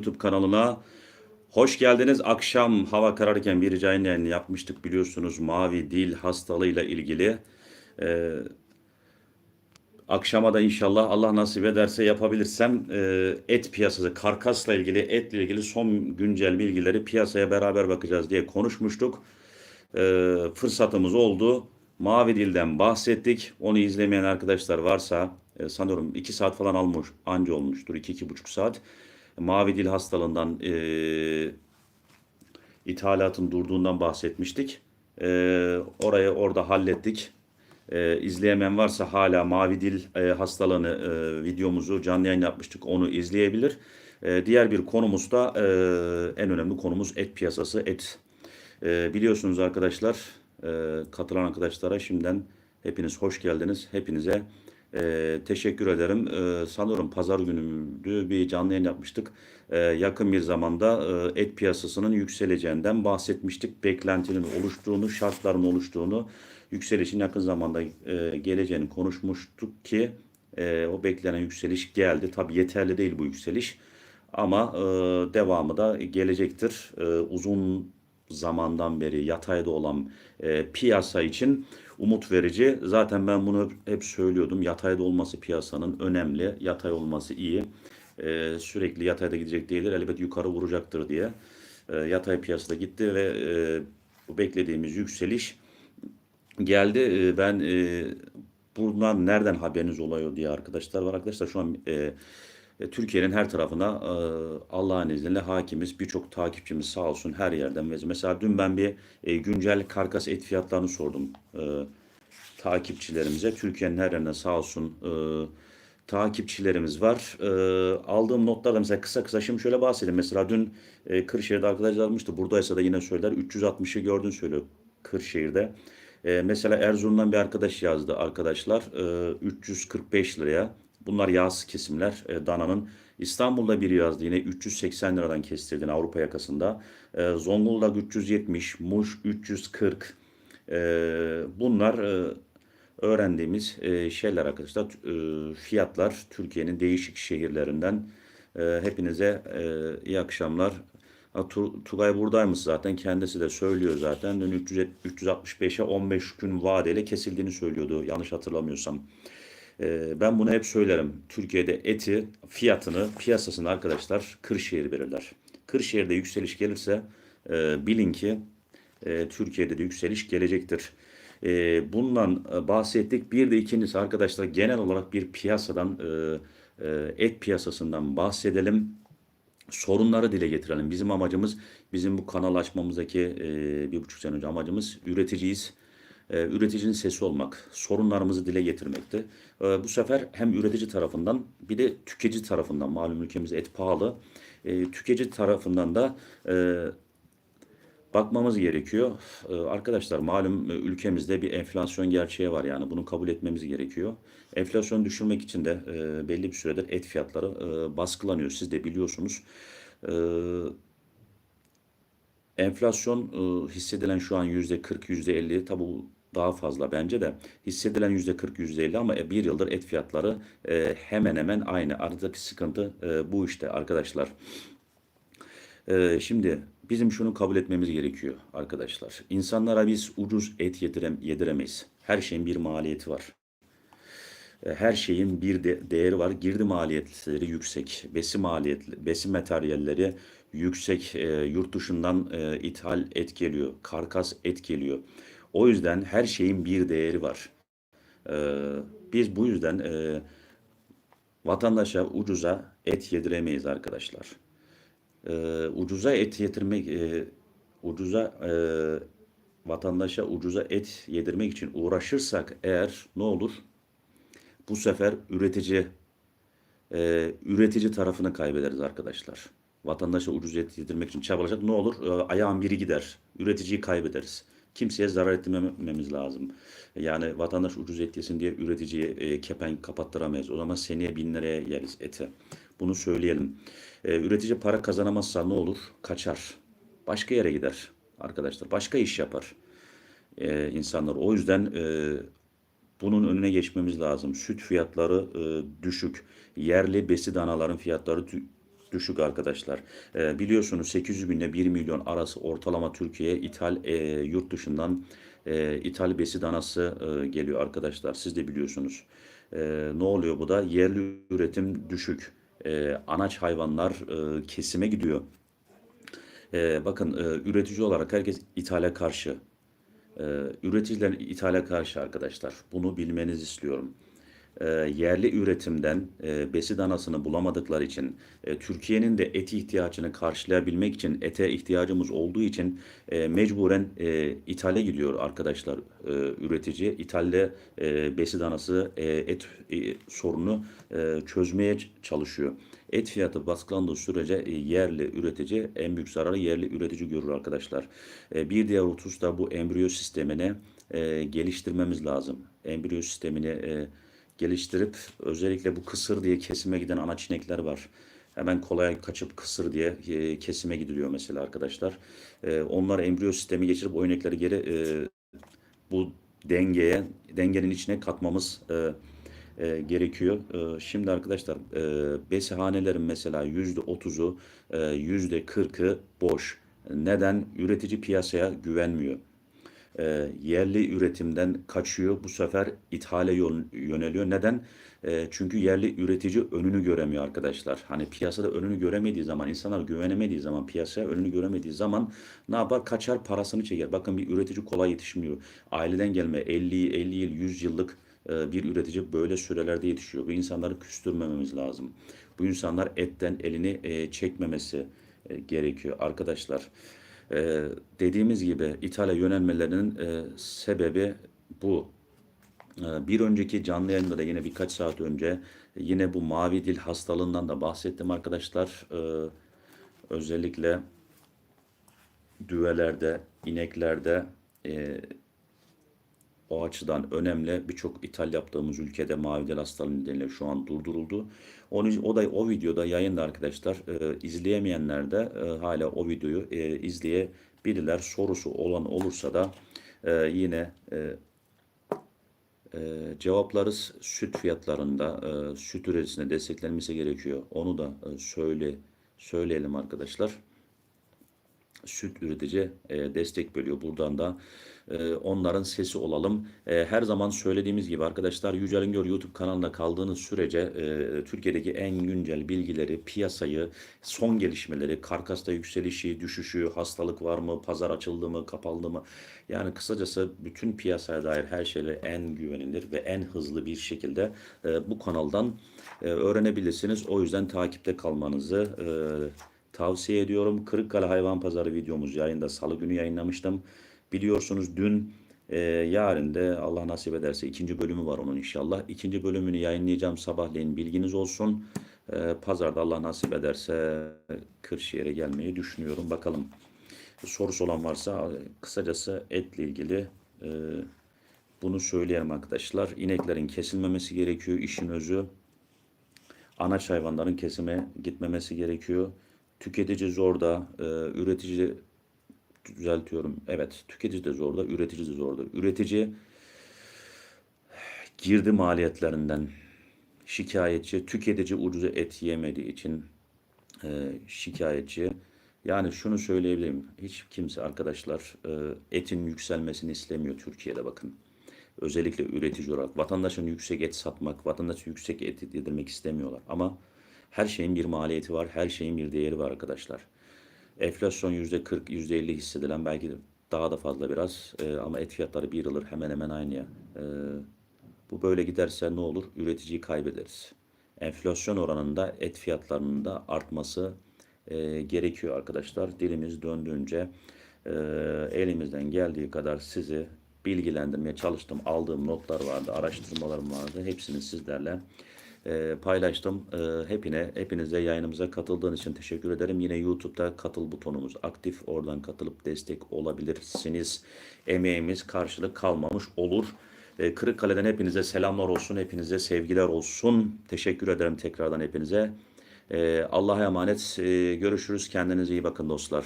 YouTube kanalına hoş geldiniz. Akşam hava kararırken bir canlı yayın yapmıştık biliyorsunuz mavi dil hastalığıyla ilgili. Ee, akşama da inşallah Allah nasip ederse yapabilirsem e, et piyasası, karkasla ilgili, etle ilgili son güncel bilgileri piyasaya beraber bakacağız diye konuşmuştuk. Ee, fırsatımız oldu. Mavi Dil'den bahsettik. Onu izlemeyen arkadaşlar varsa e, sanıyorum 2 saat falan almış, anca olmuştur. 2-2,5 saat. Mavi Dil hastalığından e, ithalatın durduğundan bahsetmiştik. E, orayı orada hallettik. E, izleyemeyen varsa hala Mavi Dil e, hastalığını e, videomuzu canlı yayın yapmıştık. Onu izleyebilir. E, diğer bir konumuz da e, en önemli konumuz et piyasası. Et e, biliyorsunuz arkadaşlar e, katılan arkadaşlara şimdiden hepiniz hoş geldiniz. Hepinize e, teşekkür ederim. E, sanıyorum pazar günüydü bir canlı yayın yapmıştık. E, yakın bir zamanda e, et piyasasının yükseleceğinden bahsetmiştik. Beklentinin oluştuğunu, şartların oluştuğunu, yükselişin yakın zamanda e, geleceğini konuşmuştuk ki e, o beklenen yükseliş geldi. Tabii yeterli değil bu yükseliş. Ama e, devamı da gelecektir. E, uzun zamandan beri yatayda olan e, piyasa için umut verici. Zaten ben bunu hep söylüyordum. Yatayda olması piyasanın önemli. Yatay olması iyi. E, sürekli yatayda gidecek değildir. Elbet yukarı vuracaktır diye. E, yatay piyasada gitti ve e, bu beklediğimiz yükseliş geldi. E, ben e, bundan nereden haberiniz oluyor diye arkadaşlar var. Arkadaşlar şu an e, Türkiye'nin her tarafına e, Allah'ın izniyle hakimiz. Birçok takipçimiz sağ olsun her yerden. Mesela dün ben bir e, güncel karkas et fiyatlarını sordum takipçilerimize. Türkiye'nin her yerinde sağ olsun takipçilerimiz var. Aldığım notlarda mesela kısa kısa şimdi şöyle bahsedeyim. Mesela dün Kırşehir'de arkadaşlar almıştı. Buradaysa da yine söyler. 360'ı gördün söylüyor Kırşehir'de. Mesela Erzurum'dan bir arkadaş yazdı arkadaşlar. 345 liraya. Bunlar yağsız kesimler e, dananın. İstanbul'da biri yazdı yine 380 liradan kestirdiğini Avrupa yakasında. E, Zonguldak 370, Muş 340. E, bunlar e, öğrendiğimiz e, şeyler arkadaşlar. E, fiyatlar Türkiye'nin değişik şehirlerinden. E, hepinize e, iyi akşamlar. Ha, Tu- Tugay buradaymış zaten. Kendisi de söylüyor zaten. Dün 300 365'e 15 gün vadeli kesildiğini söylüyordu yanlış hatırlamıyorsam. Ee, ben bunu hep söylerim. Türkiye'de eti fiyatını piyasasını arkadaşlar Kırşehir belirler. Kırşehir'de yükseliş gelirse e, bilin ki e, Türkiye'de de yükseliş gelecektir. E, bundan e, bahsettik. Bir de ikincisi arkadaşlar genel olarak bir piyasadan e, e, et piyasasından bahsedelim. Sorunları dile getirelim. Bizim amacımız bizim bu kanal açmamızdaki e, bir buçuk sene önce amacımız üreticiyiz e, üreticinin sesi olmak, sorunlarımızı dile getirmekti. E, bu sefer hem üretici tarafından bir de tüketici tarafından malum ülkemizde et pahalı. E, tüketici tarafından da bakmamız gerekiyor. Arkadaşlar malum ülkemizde bir enflasyon gerçeği var yani bunu kabul etmemiz gerekiyor. Enflasyonu düşürmek için de belli bir süredir et fiyatları baskılanıyor. Siz de biliyorsunuz. Enflasyon hissedilen şu an yüzde 40, yüzde 50. Tabi bu daha fazla bence de hissedilen yüzde 40 yüzde 50 ama bir yıldır et fiyatları e, hemen hemen aynı. Aradaki sıkıntı e, bu işte arkadaşlar. E, şimdi bizim şunu kabul etmemiz gerekiyor arkadaşlar. İnsanlara biz ucuz et yedirem yediremeyiz. Her şeyin bir maliyeti var. E, her şeyin bir de değeri var. Girdi maliyetleri yüksek. Besi maliyetli, besi materyalleri yüksek. E, yurt dışından e, ithal et geliyor. Karkas et geliyor. O yüzden her şeyin bir değeri var. Ee, biz bu yüzden e, vatandaşa ucuza et yediremeyiz arkadaşlar. Ee, ucuza et yedirmek, e, ucuza e, vatandaşa ucuza et yedirmek için uğraşırsak eğer ne olur? Bu sefer üretici e, üretici tarafını kaybederiz arkadaşlar. Vatandaşa ucuz et yedirmek için çabalayacak ne olur? E, ayağın biri gider. Üreticiyi kaybederiz kimseye zarar etmememiz lazım. Yani vatandaş ucuz et yesin diye üreticiye e, kepenk kapattıramayız. O zaman seneye bin liraya yeriz ete. Bunu söyleyelim. E, üretici para kazanamazsa ne olur? Kaçar. Başka yere gider arkadaşlar. Başka iş yapar e, insanlar. O yüzden e, bunun önüne geçmemiz lazım. Süt fiyatları e, düşük. Yerli besi danaların fiyatları düşük arkadaşlar. E, biliyorsunuz 800 binle 1 milyon arası ortalama Türkiye'ye ithal e, yurt dışından e, ithal besi danası e, geliyor arkadaşlar. Siz de biliyorsunuz. E, ne oluyor bu da? Yerli üretim düşük. E, anaç hayvanlar e, kesime gidiyor. E, bakın e, üretici olarak herkes ithale karşı. E, üreticiler ithale karşı arkadaşlar. Bunu bilmenizi istiyorum. E, yerli üretimden e, besi danasını bulamadıkları için e, Türkiye'nin de et ihtiyacını karşılayabilmek için ete ihtiyacımız olduğu için mecburen e, ithale gidiyor arkadaşlar üretici. İthalde e, besi danası et sorunu çözmeye çalışıyor. Et fiyatı baskılandığı sürece yerli üretici en büyük zararı yerli üretici görür arkadaşlar. Bir diğer husus da bu embriyo sistemini e, geliştirmemiz lazım. Embriyo sistemini e, geliştirip özellikle bu kısır diye kesime giden anaç inekler var. Hemen kolay kaçıp kısır diye e, kesime gidiliyor mesela arkadaşlar. E, onlar embriyo sistemi geçirip o inekleri geri e, bu dengeye, dengenin içine katmamız e, gerekiyor. Şimdi arkadaşlar besihanelerin mesela yüzde otuzu, e, yüzde kırkı boş. Neden? Üretici piyasaya güvenmiyor e, yerli üretimden kaçıyor. Bu sefer ithale yöneliyor. Neden? E, çünkü yerli üretici önünü göremiyor arkadaşlar. Hani piyasada önünü göremediği zaman, insanlar güvenemediği zaman, piyasaya önünü göremediği zaman ne yapar? Kaçar parasını çeker. Bakın bir üretici kolay yetişmiyor. Aileden gelme 50, 50 yıl, 100 yıllık e, bir üretici böyle sürelerde yetişiyor. Bu insanları küstürmememiz lazım. Bu insanlar etten elini e, çekmemesi e, gerekiyor arkadaşlar. Ee, dediğimiz gibi ithale yönelmelerinin e, sebebi bu. Ee, bir önceki canlı yayında da yine birkaç saat önce yine bu mavi dil hastalığından da bahsettim arkadaşlar. Ee, özellikle düvelerde, ineklerde e, o açıdan önemli. Birçok ithal yaptığımız ülkede mavi dil hastalığı nedeniyle şu an durduruldu. Onu, o da o videoda yayında arkadaşlar. E, izleyemeyenler de e, hala o videoyu e, izleyebilirler. Sorusu olan olursa da e, yine e, e, cevaplarız süt fiyatlarında e, süt üreticisine desteklenmesi gerekiyor. Onu da e, söyle söyleyelim arkadaşlar süt üretici e, destek veriyor. Buradan da e, onların sesi olalım. E, her zaman söylediğimiz gibi arkadaşlar Yücel Üngör YouTube kanalında kaldığınız sürece e, Türkiye'deki en güncel bilgileri, piyasayı, son gelişmeleri, karkasta yükselişi, düşüşü, hastalık var mı, pazar açıldı mı, kapandı mı? Yani kısacası bütün piyasaya dair her şeyleri en güvenilir ve en hızlı bir şekilde e, bu kanaldan e, öğrenebilirsiniz. O yüzden takipte kalmanızı e, tavsiye ediyorum. Kırıkkale Hayvan Pazarı videomuz yayında salı günü yayınlamıştım. Biliyorsunuz dün e, yarın da Allah nasip ederse ikinci bölümü var onun inşallah. İkinci bölümünü yayınlayacağım sabahleyin bilginiz olsun. E, pazarda Allah nasip ederse Kırşehir'e gelmeyi düşünüyorum. Bakalım sorusu olan varsa kısacası etle ilgili e, bunu söyleyelim arkadaşlar. İneklerin kesilmemesi gerekiyor işin özü anaç hayvanların kesime gitmemesi gerekiyor. Tüketici zorda, e, üretici düzeltiyorum. Evet, tüketici de zorda, üretici de zorda. Üretici girdi maliyetlerinden şikayetçi, tüketici ucuz et yemediği için e, şikayetçi. Yani şunu söyleyebilirim. Hiç kimse arkadaşlar e, etin yükselmesini istemiyor Türkiye'de bakın. Özellikle üretici olarak vatandaşın yüksek et satmak, vatandaşı yüksek et yedirmek istemiyorlar. Ama her şeyin bir maliyeti var, her şeyin bir değeri var arkadaşlar. Enflasyon yüzde 40, yüzde 50 hissedilen belki de daha da fazla biraz e, ama et fiyatları bir yıldır hemen hemen aynı ya. E, bu böyle giderse ne olur? Üreticiyi kaybederiz. Enflasyon oranında et fiyatlarının da artması e, gerekiyor arkadaşlar. Dilimiz döndüğünce e, elimizden geldiği kadar sizi bilgilendirmeye çalıştım. Aldığım notlar vardı, araştırmalarım vardı. Hepsini sizlerle e, paylaştım. E, hepine, hepinize yayınımıza katıldığınız için teşekkür ederim. Yine YouTube'da katıl butonumuz aktif. Oradan katılıp destek olabilirsiniz. Emeğimiz karşılık kalmamış olur. E, Kırıkkale'den hepinize selamlar olsun. Hepinize sevgiler olsun. Teşekkür ederim tekrardan hepinize. E, Allah'a emanet. E, görüşürüz. Kendinize iyi bakın dostlar.